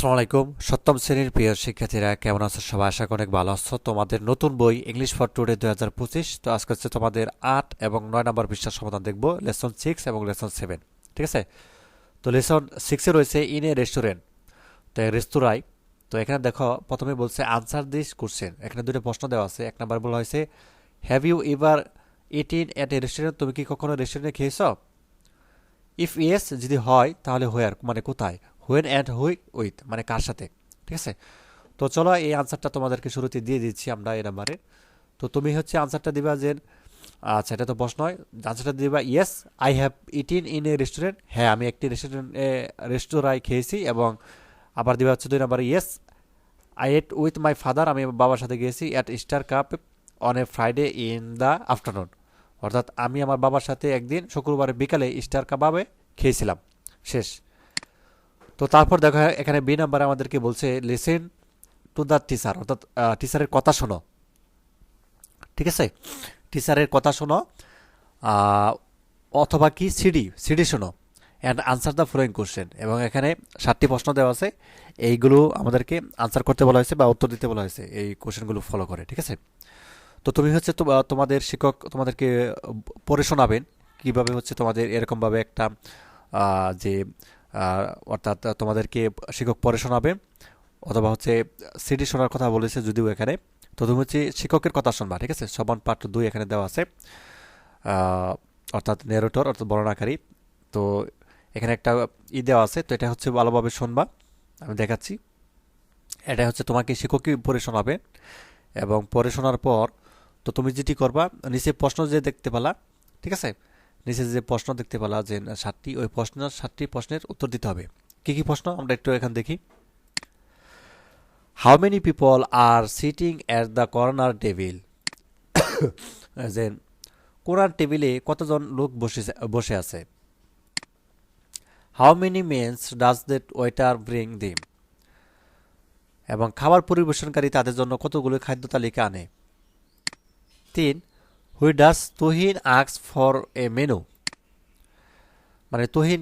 আসসালামু আলাইকুম। সপ্তম শ্রেণির প্রিয় শিক্ষার্থীরা, কেমন আছো সবাই? আশা করি অনেক ভালো আছো। তোমাদের নতুন বই ইংলিশ ফর টুডে দুই হাজার পঁচিশ, তো আজকে হচ্ছে তোমাদের আট এবং নয় নম্বর পৃষ্ঠার সমাধান দেখব লেসন সিক্স এবং লেসন সেভেন ঠিক আছে? তো লেসন সিক্সে রয়েছে ইন এ রেস্টুরেন্ট তো রেস্তোরাঁয় তো এখানে দেখো, প্রথমে বলছে আনসার দিস কোশ্চেন এখানে দুটো প্রশ্ন দেওয়া আছে। এক নম্বর বলা হয়েছে have you ever eat in at a restaurant তুমি কি কখনো রেস্টুরেন্টে খেয়েছ? ইফ ইয়েস যদি হয়, তাহলে হোয়ার মানে কোথায়? হোয়েন অ্যান্ড হুই উইথ মানে কার সাথে? ঠিক আছে? তো চলো এই আনসারটা তোমাদেরকে শুরুতে দিয়ে দিচ্ছি আমরা এই নাম্বারে তো তুমি হচ্ছে আনসারটা দিবা যে আচ্ছা এটা তো প্রশ্ন নয়। আনসারটা দিবা yes I have eaten in in a restaurant হ্যাঁ আমি একটি রেস্টুরেন্টে রেস্টুরাঁয় খেয়েছি এবং আবার দিবা হচ্ছে দুই number yes I ate with my father আমি বাবার সাথে গিয়েছি at Star Cup on a Friday in the afternoon অর্থাৎ আমি আমার বাবার সাথে একদিন শুক্রবারে বিকালে স্টার কাবাবে খেয়েছিলাম। শেষ। তো তারপর দেখো, এখানে বি নাম্বারে আমাদেরকে বলছে লিসেন টু দ্য টিচার অর্থাৎ টিচারের কথা শোনো। ঠিক আছে? টিচারের কথা শোনো অথবা কি সিডি সিডি শোনো and answer the following question এবং এখানে সাতটি প্রশ্ন দেওয়া আছে, এইগুলো আমাদেরকে আনসার করতে বলা হয়েছে বা উত্তর দিতে বলা হয়েছে, এই কোশ্চেনগুলো ফলো করে, ঠিক আছে? তো তুমি হচ্ছে তোমাদের শিক্ষক তোমাদেরকে পড়ে শোনাবেন, কীভাবে হচ্ছে তোমাদের এরকমভাবে একটা যে অর্থাৎ তোমাদেরকে শিক্ষক পরে শোনাবে, অথবা হচ্ছে সিডি শোনার কথা বলেছে যদিও এখানে। তো তুমি হচ্ছে শিক্ষকের কথা শুনবা, ঠিক আছে? সবান পার্ট দুই এখানে দেওয়া আছে। অর্থাৎ নেরোটর অর্থাৎ বর্ণনাকারী। তো এখানে একটা ই দেওয়া আছে, তো এটা হচ্ছে ভালোভাবে শুনবা। আমি দেখাচ্ছি। এটা হচ্ছে তোমাকে শিক্ষকই পড়ে শোনাবে। এবং পড়ে শোনার পর, তো তুমি যেটি করবা, নিচে প্রশ্ন যে দেখতে পেলা, ঠিক আছে? নিচে যে প্রশ্ন দেখতে পেলা যে সাতটি, ওই প্রশ্ন, সাতটি প্রশ্নের উত্তর দিতে হবে। কি কি প্রশ্ন? আমরা একটু এখান দেখি। How many people are sitting at the corner table যে কোরআন টেবিলে কতজন লোক বসে বসে আছে? How many mens does that waiter bring them এবং খাবার পরিবেশনকারী তাদের জন্য কতগুলো খাদ্য তালিকা আনে? তিন who does Tuhin আক্স for a menu মানে তুহিন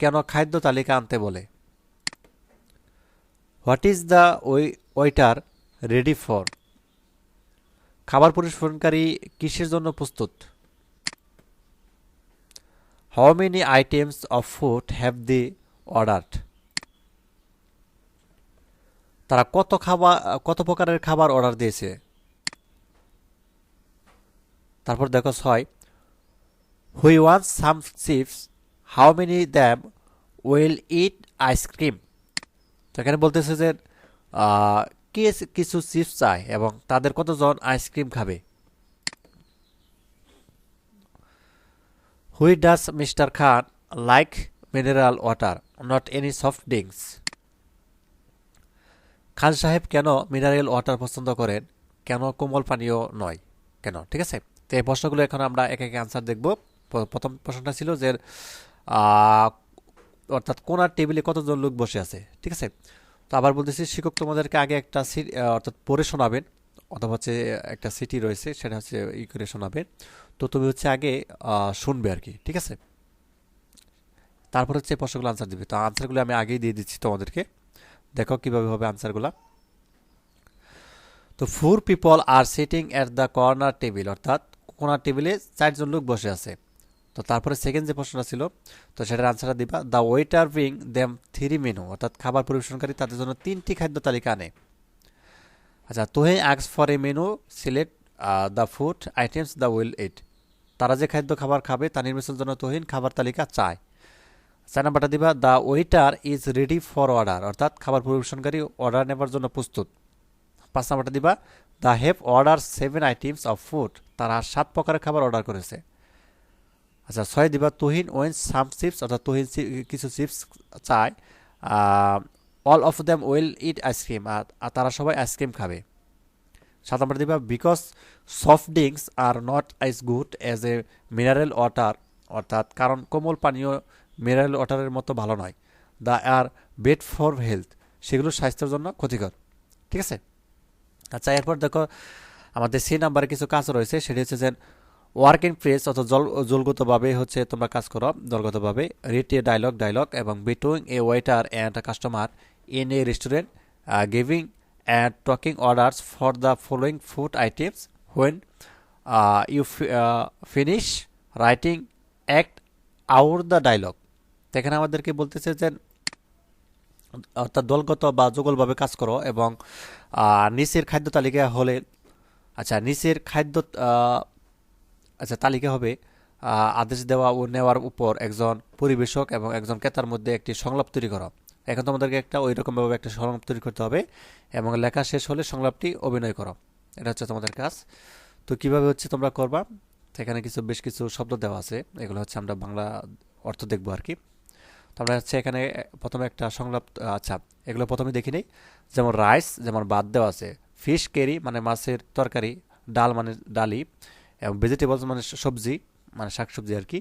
কেন খাদ্য তালিকা আনতে বলে? হোয়াট ইজ দ্য ওই ওয়েটার রেডি ফর খাবার পরিবেশনকারী কিসের জন্য প্রস্তুত? How many items of food have they ordered তারা কত খাবার, কত প্রকারের খাবার অর্ডার দিয়েছে? তারপর দেখো ছয় who one some chips how many them will eat ice cream তো এখানে বলতেছে যে কে কিছু চিপস চায় এবং তাদের কতজন আইসক্রিম খাবে? Who does mister Khan like mineral water not any soft drinks Khan সাহেব, কেন মিনারেল ওয়াটার পছন্দ করেন? কেন কোমল পানীয় নয়? কেন? ঠিক আছে? তো এই প্রশ্নগুলো এখন আমরা এক এক আনসার দেখব। প্রথম প্রশ্নটা ছিল যে অর্থাৎ কোনার টেবিলে কতজন লোক বসে আছে? ঠিক আছে? তো আবার বলতেছি, শিক্ষক তোমাদেরকে আগে একটা অর্থাৎ পড়ে শোনাবেন, অথবা হচ্ছে একটা সিটি রয়েছে, সেটা হচ্ছে ই করে শোনাবেন। তো তুমি হচ্ছে আগে শুনবে আর কি, ঠিক আছে? তারপর হচ্ছে প্রশ্নগুলো আনসার দিবে। তো আনসারগুলো আমি আগেই দিয়ে দিচ্ছি তোমাদেরকে। দেখো কীভাবে হবে আনসারগুলো তো four people are sitting at the corner table অর্থাৎ কোনার টেবিলে চারজন লোক বসে আছে। তো তারপরে সেকেন্ড যে প্রশ্নটা ছিল, তো সেটার আনসারটা দিবা the waiter bring them three menu অর্থাৎ খাবার পরিবেশনকারী তাদের জন্য তিনটি খাদ্য তালিকা আনে। আচ্ছা তোহে আক্স for a menu select the food items they will eat তারা যে খাদ্য খাবার খাবে তা নির্বাচনের জন্য তোহিন খাবার তালিকা চায়। চার নাম্বারটা দিবা the waiter is ready for order অর্থাৎ খাবার পরিবেশনকারী অর্ডার নেবার জন্য প্রস্তুত। পাঁচ নাম্বারটা দিবা they have order seven items of food তারা সাত প্রকারের খাবার অর্ডার করেছে। আচ্ছা ছয় দিবা, তুহিন ওয়েন সাম চিপস অর্থাৎ তুহিন কিছু চিপস চায়। All of them will eat ice cream আর তারা সবাই আইসক্রিম খাবে। সাত নম্বর দিবা because soft drinks are not as good as a mineral water অর্থাৎ কারণ কোমল পানীয় মিনারেল ওয়াটারের মতো ভালো নয়। They are bad for health সেগুলো স্বাস্থ্যের জন্য ক্ষতিকর। ঠিক আছে? আচ্ছা এরপর দেখো, আমাদের সি নাম্বারে কিছু কাজ রয়েছে, সেটি হচ্ছে যে ওয়ার্ক ইন প্রেস অর্থাৎ জল, জলগতভাবে হচ্ছে তোমরা কাজ করো, দলগতভাবে রিট এ ডায়লগ ডায়লগ এবং between a waiter and customer in a restaurant giving and taking orders for the following food items when you finish writing act out the dialogue এখানে আমাদেরকে বলতেছে যে অর্থাৎ দলগত বা যুগলভাবে কাজ করো এবং নিচের খাদ্য তালিকা হলে আচ্ছা নিচের খাদ্য আচ্ছা তালিকা হবে আদেশ দেওয়া ও নেওয়ার উপর একজন পরিবেশক এবং একজন ক্রেতার মধ্যে একটি সংলাপ তৈরি করো। এখন তোমাদেরকে একটা ওই রকমভাবে একটা সংলাপ তৈরি করতে হবে এবং লেখা শেষ হলে সংলাপটি অভিনয় করো। এটা হচ্ছে তোমাদের কাজ। তো কীভাবে হচ্ছে তোমরা করবা? সেখানে কিছু, বেশ কিছু শব্দ দেওয়া আছে। এগুলো হচ্ছে আমরা বাংলা অর্থ দেখব আর কি। আমরা হচ্ছে এখানে প্রথমে একটা সংলাপ আচ্ছা এগুলো প্রথমে দেখি নেই। যেমন রাইস, যেমন বাদ দেওয়া আছে। ফিশ কেরি মানে মাছের তরকারি, ডাল মানে ডালি, এবং ভেজিটেবলস মানে সবজি মানে শাকসবজি আর কি।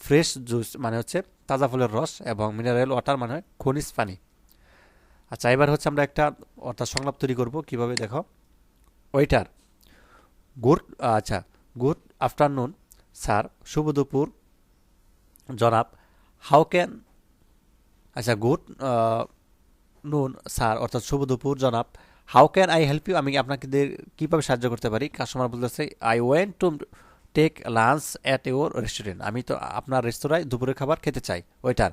ফ্রেশ জুস মানে হচ্ছে তাজা ফলের রস এবং মিনারেল ওয়াটার মানে খনিজ পানি। আচ্ছা এবার হচ্ছে আমরা একটা অর্থাৎ সংলাপ তৈরি করব কীভাবে, দেখো। ওয়েটার, গুড আচ্ছা গুড আফটারনুন, স্যার, শুভ দুপুর, জনাব, হাউ ক্যান আচ্ছা গুড নুন, স্যার, অর্থাৎ শুভ দুপুর, জনাব। How can I help you আমি আপনাকে দিয়ে কীভাবে সাহায্য করতে পারি? কাস্টমার বলতেছে I went to take lunch at your restaurant আমি তো আপনার রেস্তোরাঁয় দুপুরের খাবার খেতে চাই, waiter.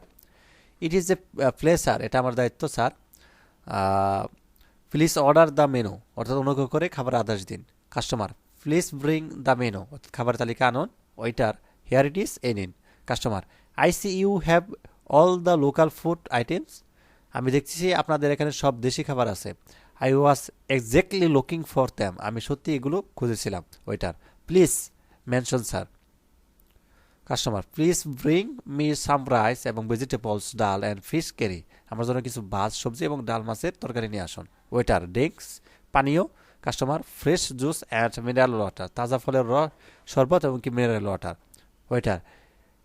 It is a pleasure sir এটা আমার দায়িত্ব sir please order the menu অর্থাৎ অনুগ্রহ করে খাবার আদেশ দিন। Customer please bring the menu অর্থাৎ খাবার তালিকা আনুন, ওইটার। হেয়ার ইট ইজ এ নিন। Customer I see you have all the local food items আমি দেখছি আপনাদের এখানে সব দেশি খাবার আছে। I was exactly looking for them আমি সত্যি এগুলো খুঁজেছিলাম waiter. Please mention sir customer please bring me some rice এবং vegetables dal and fish curry আমার জন্য কিছু ভাত, সবজি এবং ডাল মাছের তরকারি নিয়ে আসুন। ওয়েটার ড্রিঙ্কস পানীয়। Customer fresh juice and mineral water তাজা ফলের রস শরবত এবং কি mineral water waiter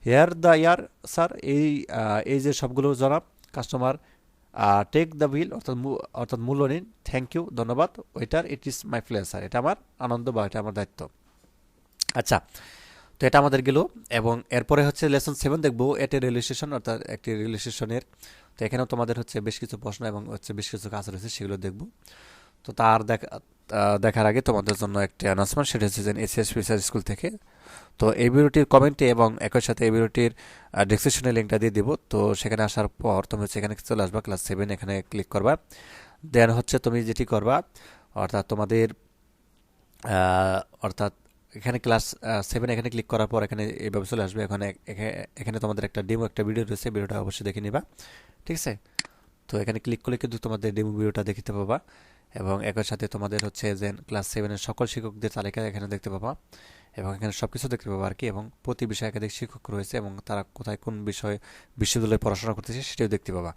here they are sir, এই এই যে সবগুলো জনাব কাস্টমার টেক দ্য বিল অর্থাৎ অর্থাৎ মূল্য নিন থ্যাংক ইউ ধন্যবাদ waiter it is my pleasure sir, এটা আমার আনন্দ বা এটা আমার দায়িত্ব। আচ্ছা তো এটা আমাদের গেল, এবং এরপরে হচ্ছে লেসন সেভেন দেখব, এটে রিলেশন অর্থাৎ একটি রিলেশনের তো এখানেও তোমাদের হচ্ছে বেশ কিছু প্রশ্ন এবং হচ্ছে বেশ কিছু কাজ রয়েছে, সেগুলো দেখব। তো তার দেখা দেখার আগে তোমাদের জন্য একটি অ্যানাউন্সমেন্ট সেটা হচ্ছে যে এসিএস ফিচার স্কুল থেকে। তো এই ভিডিওটির কমেন্টে এবং একই সাথে এই ভিডিওটির ডিসক্রিপশনে লিঙ্কটা দিয়ে দিব। তো সেখানে আসার পর তুমি এখানে চলে আসবা ক্লাস সেভেন এখানে ক্লিক করবা। দেন হচ্ছে তুমি যেটি করবা, অর্থাৎ তোমাদের অর্থাৎ এখানে ক্লাস সেভেন এখানে ক্লিক করার পর এখানে এইভাবে চলে আসবে। এখানে, এখে- এখানে তোমাদের একটা ডেমো একটা ভিডিও রয়েছে ভিডিওটা অবশ্যই দেখে নিবা। ঠিক আছে? তো এখানে ক্লিক করলে কিন্তু তোমাদের ডেমো ভিডিওটা দেখতে পাবা। এবং একই সাথে তোমাদের হচ্ছে যে ক্লাস সেভেনের সকল শিক্ষকদের তালিকা এখানে দেখতে পাবা এবং এখানে সব কিছু দেখতে পাবা আর কি এবং প্রতি বিষয়ে একাধিক শিক্ষক রয়েছে এবং তারা কোথায় কোন বিষয়ে বিশ্ববিদ্যালয়ে পড়াশোনা করতেছে সেটাও দেখতে পাবা।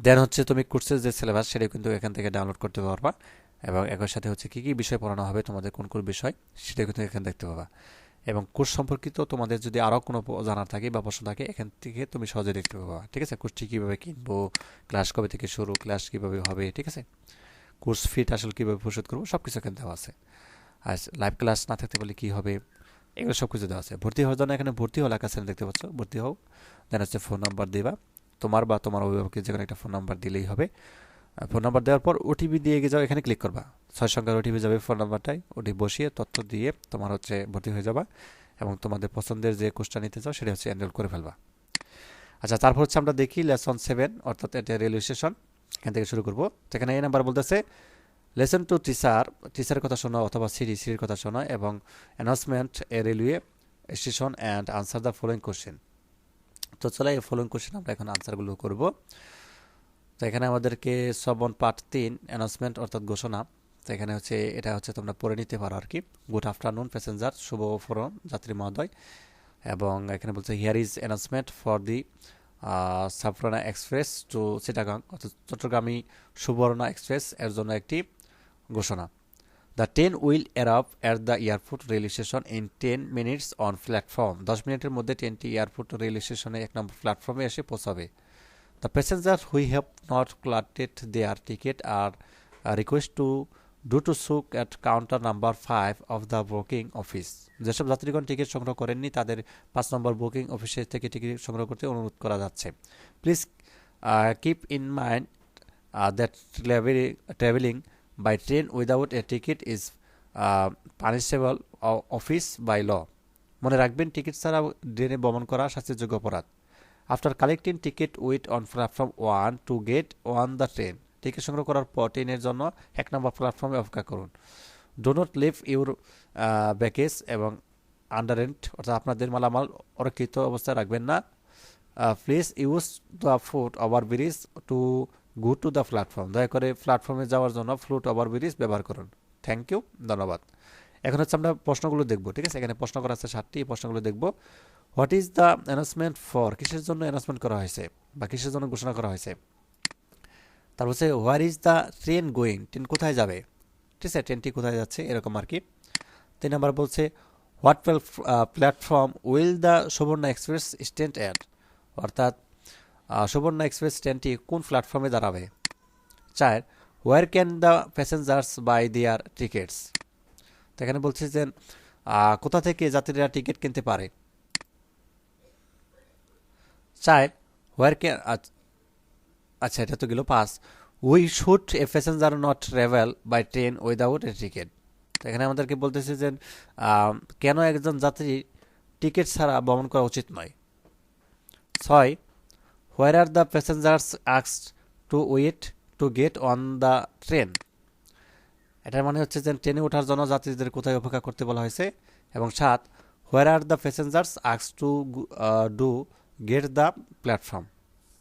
দেন হচ্ছে তুমি কোর্সের যে সিলেবাস সেটাও কিন্তু এখান থেকে ডাউনলোড করতে পারবা এবং একই সাথে হচ্ছে কী কী বিষয় পড়ানো হবে তোমাদের কোন কোন বিষয় সেটা কিন্তু এখানে দেখতে পাবা। এবং কোর্স সম্পর্কিত তোমাদের যদি আরও কোনো জানার থাকে বা প্রশ্ন থাকে এখান থেকে তুমি সহজে দেখতে পাবা। ঠিক আছে? কোর্সটি কীভাবে কিনবো? ক্লাস কবে থেকে শুরু? ক্লাস কীভাবে হবে? ঠিক আছে? কোর্স ফিট আসলে কীভাবে পরিশোধ করব সব কিছু এখানে দেওয়া আছে। আর লাইভ ক্লাস না থাকতে পারলে কী হবে, এগুলো সব কিছু দেওয়া আছে। ভর্তি হওয়ার জন্য এখানে ভর্তি হওয়া লেখা আছে, দেখতে পাচ্ছ? ভর্তি হও দেন হচ্ছে ফোন নাম্বার দিবা। তোমার বা তোমার অভিভাবকের যে কোনো একটা ফোন নাম্বার দিলেই হবে। ফোন নাম্বার দেওয়ার পর ওটিপি দিয়ে গিয়ে যাও, এখানে ক্লিক করবা। ছয় সংখ্যার ওটিপি যাবে ফোন নাম্বারটাই ওটি বসিয়ে তথ্য দিয়ে তোমার হচ্ছে ভর্তি হয়ে যাবা এবং তোমাদের পছন্দের যে কোর্সটা নিতে চাও, সেটা হচ্ছে এনরোল করে ফেলবা। আচ্ছা তারপর হচ্ছে আমরা দেখি লেসন সেভেন অর্থাৎ এটা রেলওয়ে স্টেশন এখান থেকে শুরু করব। তো এখানে এই নাম্বার বলতেছে লেসন টু টিচার টিচারের কথা শোনো অথবা সিরি সিরির কথা শোনো এবং announcement a railway station and answer the following question তো চলো এই ফলোয়িং কোশ্চেন আমরা এখন আনসারগুলো করব। তো এখানে আমাদেরকে সবন পার্ট তিন অ্যানাউন্সমেন্ট অর্থাৎ ঘোষণা। তো এখানে হচ্ছে, এটা হচ্ছে তোমরা পড়ে নিতে পারো আর কি। গুড আফটারনুন প্যাসেঞ্জার শুভ ফোরন, যাত্রী মহোদয়। এবং এখানে বলছে here is announcement for the সাফরানা express to Chittagong অর্থাৎ চট্টগ্রামী সুবর্ণা এক্সপ্রেস এর জন্য একটি ঘোষণা। The train will arrive at the airport rail station in ten minutes on platform দশ মিনিটের মধ্যে ট্রেনটি এয়ারপোর্ট রেল স্টেশনে এক নম্বর প্ল্যাটফর্মে এসে পৌঁছাবে। The passenger who have not collected their ticket are request to do to so at counter number five of the booking office যেসব যাত্রীগণ টিকিট সংগ্রহ করেননি, তাদের পাঁচ নম্বর বুকিং অফিসে থেকে টিকিট সংগ্রহ করতে অনুরোধ করা যাচ্ছে। Please keep in mind that travelling by train without a ticket is punishable office by law মনে রাখবেন টিকিট ছাড়া ট্রেনে ভ্রমণ করা শাস্তিযোগ্য অপরাধ। After collecting ticket wait on platform one to get on the train ticket সংগ্রহ করার পর ট্রেনের জন্য এক নম্বর প্ল্যাটফর্মে অপেক্ষা করুন। Do not leave your baggage এবং আন্ডারেন্ট অর্থাৎ আপনাদের মালামাল অরক্ষিত অবস্থায় রাখবেন না। Please use the foot over bridge to go to the platform দয়া করে প্ল্যাটফর্মে যাওয়ার জন্য ফ্লুট ওভার ব্রিজ ব্যবহার করুন। থ্যাংক ইউ ধন্যবাদ। এখন হচ্ছে আমরা প্রশ্নগুলো দেখব, ঠিক আছে? এখানে প্রশ্ন করা আছে সাতটি প্রশ্নগুলো দেখব। What is the announcement for কিসের জন্য অ্যানাউন্সমেন্ট করা হয়েছে বা কিসের জন্য ঘোষণা করা হয়েছে? তারপর হচ্ছে where is the train going train কোথায় যাবে? ঠিক আছে ট্রেনটি কোথায় যাচ্ছে, এরকম আর কি। তিন নম্বর বলছে what platform will the Suborna express stand at অর্থাৎ সুবর্ণা এক্সপ্রেস ট্রেনটি কোন প্ল্যাটফর্মে দাঁড়াবে? চার where can the passengers buy their tickets তো এখানে বলছে যে কোথা থেকে যাত্রীরা টিকিট কিনতে পারে? চার ওয়ার ক্যান আচ্ছা এটা তো গেল pass why should a passenger not travel by train without a ticket এখানে আমাদেরকে বলতেছে যে কেন একজন যাত্রী টিকিট ছাড়া ভ্রমণ করা উচিত নয়? ছয় where are the passengers আক্সড to wait to get on the train এটার মানে হচ্ছে যে, ট্রেনে ওঠার জন্য যাত্রীদের কোথায় অপেক্ষা করতে বলা হয়েছে? এবং সাত where are the passengers আক্স to do get the platform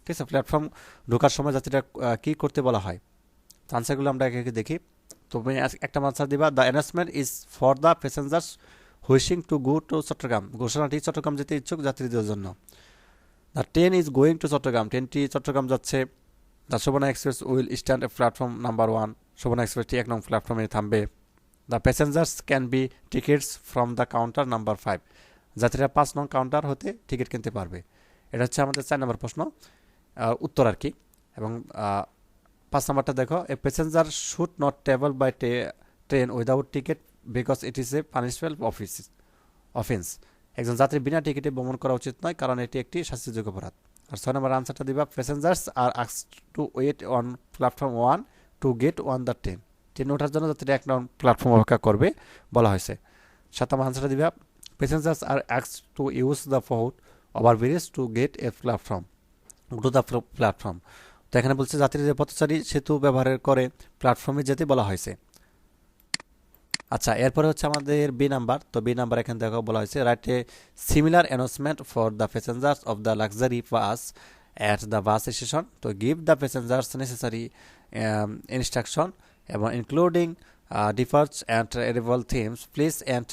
ঠিক আছে প্ল্যাটফর্ম ঢোকার সময় যাত্রীরা কী করতে বলা হয়? তো আনসারগুলো আমরা একে দেখি। তুমি একটা আনসার দিবা the announcement is for the passengers wishing to go to Chattogram ঘোষণাটি Chattogram যেতে ইচ্ছুক যাত্রীদের জন্য। The train is going to Chattogram ট্রেনটি চট্টগ্রাম যাচ্ছে। The Shobhona express will stand platform number one Shobhona এক্সপ্রেসটি এক নং প্ল্যাটফর্মে থামবে। The passengers can buy tickets from the counter number five যাত্রীরা পাঁচ নং কাউন্টার হতে টিকিট কিনতে পারবে। এটা হচ্ছে আমাদের চার নম্বর প্রশ্ন। উত্তর আর কি। এবং পাঁচ নম্বরটা দেখো a passenger should not travel by train without ticket because it is a punishment office offence একজন যাত্রী বিনা টিকিটে ভ্রমণ করা উচিত নয়, কারণ এটি একটি শাস্তিযোগ্য অপরাধ। আর ছয় নম্বর আনসারটা দিবা passengers are আক্স to wait on platform one to get on the train train ওঠার জন্য যাত্রীরা এক নম্বর প্ল্যাটফর্ম অপেক্ষা করবে, বলা হয়েছে। সাত নম্বর আনসারটা দিবা passengers are আক্স to use the foot over bridge to get a platform to the platform তো এখানে বলছে যাত্রীদের পথচারী, সেতু ব্যবহার করে প্ল্যাটফর্মে যেতে বলা হয়েছে। আচ্ছা এরপরে হচ্ছে আমাদের বি নাম্বার তো বি নাম্বার এখানে দেখো বলা হয়েছে write a similar announcement for the passengers of the luxury bus at the bus station to give the passengers necessary instruction এবং including departures and arrival times please and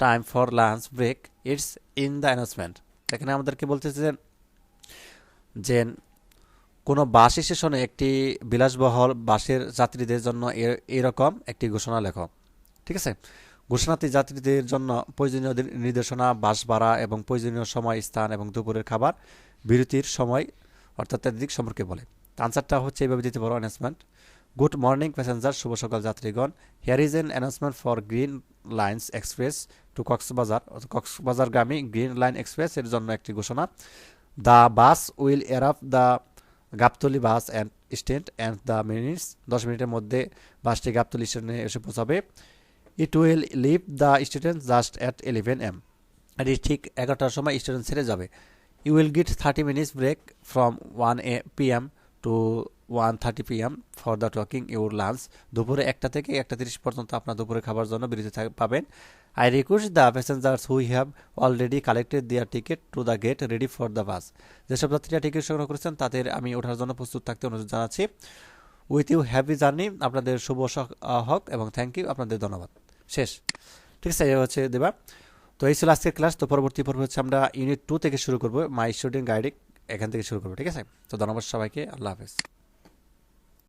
time for lunch break its in the announcement এখানে আমাদেরকে বলতেছে যে কোনো বাস স্টেশনে একটি বিলাসবহল বাসের যাত্রীদের জন্য এরকম একটি ঘোষণা লেখো। ঠিক আছে? ঘোষণাটি যাত্রীদের জন্য প্রয়োজনীয় নির্দেশনা, বাস ভাড়া এবং প্রয়োজনীয় সময়, স্থান এবং দুপুরের খাবার, বিরতির সময়, অর্থাৎ দিক সম্পর্কে বলে। আনসারটা হচ্ছে এইভাবে দিতে পারো অ্যানাউন্সমেন্ট গুড মর্নিং, প্যাসেঞ্জার, শুভ সকাল যাত্রীগণ। Here is an announcement for green lines express to Cox's Bazar কক্সবাজারগামী green line express এর জন্য একটি ঘোষণা। The bus will arrive the Gabtoli bus and stand and the minutes দশ মিনিটের মধ্যে বাসটি গাবতলি স্টেশনে এসে পৌঁছাবে। It will leave the student just at eleven AM এটি ঠিক এগারোটার সময় স্টুডেন্ট ছেড়ে যাবে। You will get thirty minutes break from one a P M to one thirty P M for the taking your lunch. দুপুরে একটা থেকে একটা তিরিশ পর্যন্ত আপনার দুপুরে খাবার জন্য বিরতি পাবেন। I request the passengers who have already collected their ticket to the gate ready for the bus যেসব যাত্রীরা টিকিট সংগ্রহ করেছেন, তাদের আমি ওঠার জন্য প্রস্তুত থাকতে অনুরোধ জানাচ্ছি। উইথ ইউ হ্যাপি জার্নি আপনাদের শুভ হক এবং থ্যাংক ইউ আপনাদের ধন্যবাদ। শেষ। ঠিক আছে হচ্ছে দেবা। তো এই ছিল আজকের ক্লাস তো পরবর্তী পর্ব হচ্ছে আমরা ইউনিট টু থেকে শুরু করব। মাই স্টুডেন্ট গাইডিং এখান থেকে শুরু করব। ঠিক আছে? তো ধন্যবাদ সবাইকে। আল্লাহ হাফেজ।